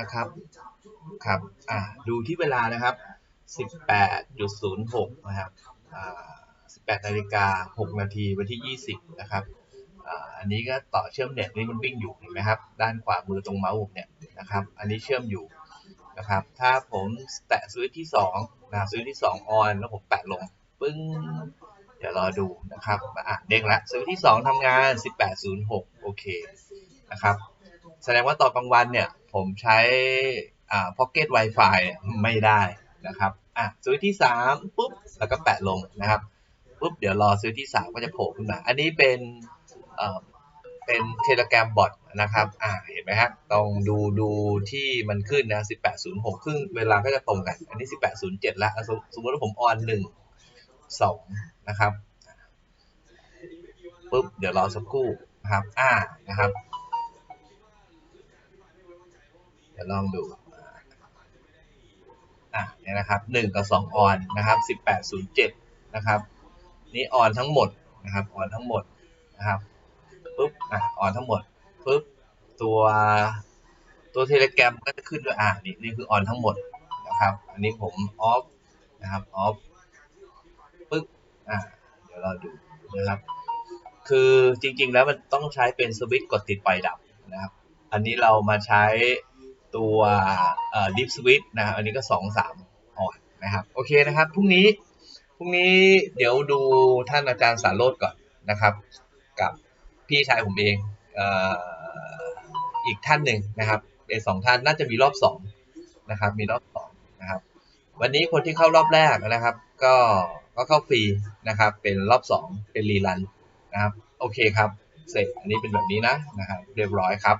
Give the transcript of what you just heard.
นะครับครับอ่าดูที่เวลานะครับ 18.06 นะครับอ่า18นาฬิกา6นาทีวันที่ 20 นะครับอ่าอันนี้ก็ต่อเชื่อมเน็ตนี่มันวิ่งอยู่เห็นไหมครับ ด้านขวามือตรงเมาส์ผมเนี่ยนะครับ อันนี้เชื่อมอยู่นะครับ ถ้าผมแตะสวิตช์ที่2นะสวิตช์ที่ 2 ออน แล้วผมแตะลงปึ้ง เดี๋ยวรอดูนะครับอะเด้งละสวิตช์ที่ 2ทำงาน 18.06 โอเคนะครับ แสดงว่าตอนกลางวันเนี่ย ผมใช้อ่า Pocket Wi-Fi ไม่ได้นะครับอะสวิตช์ที่ 3 ปุ๊บ แล้วก็แปะลงนะครับปุ๊บเดี๋ยวรอสวิตช์ที่ 3 ก็จะโผล่ขึ้นมา อันนี้เป็นเอ่อเป็น Telegram bot นะครับอ่าเห็นไหมฮะต้องดูดูที่มันขึ้นนะ 18.06 ครึ่งเวลาก็จะตรงกัน อันนี้ 18.07 แล้วสสมมติว่าผมออน 1 2 นะครับปุ๊บเดี๋ยวรอสักครู่นะครับอ่านะครับ เดี๋ยวลองดูอะเนี่ยนะครับหนึ่งกับสองออนนะครับสิบแปดศูนย์เจ็ดนะครับนี่ออนทั้งหมดนะครับออนทั้งหมดนะครับปุ๊บอะออนทั้งหมดปุ๊บตัวตัวเทเลแกรมก็จะขึ้นด้วยอะนี่นี่คือออนทั้งหมดนะครับอันนี้ผมออฟนะครับออฟปึ๊บอะเดี๋ยวเราดูนะครับคือจริงๆแล้วมันต้องใช้เป็นสวิตช์กดติดไฟดับนะครับ อันนี้เรามาใช้ ตัวเอ่อดิฟสวิตช์นะครับอันนี้ก็สองสามอ่อนนะครับโอเคนะครับพรุ่งนี้พรุ่งนี้เดี๋ยวดูท่านอาจารย์สารโรดก่อนนะครับ กับพี่ชายผมเองเอ่ออีกท่านหนึ่งนะครับเป็นสองท่านน่าจะมีรอบสองนะครับ มีรอบสองนะครับ วันนี้คนที่เข้ารอบแรกนะครับ ก็ก็เข้าฟรีนะครับ เป็นรอบสองเป็นรีรันนะครับ โอเคครับ เสร็จอันนี้เป็นแบบนี้นะนะครับ เรียบร้อยครับ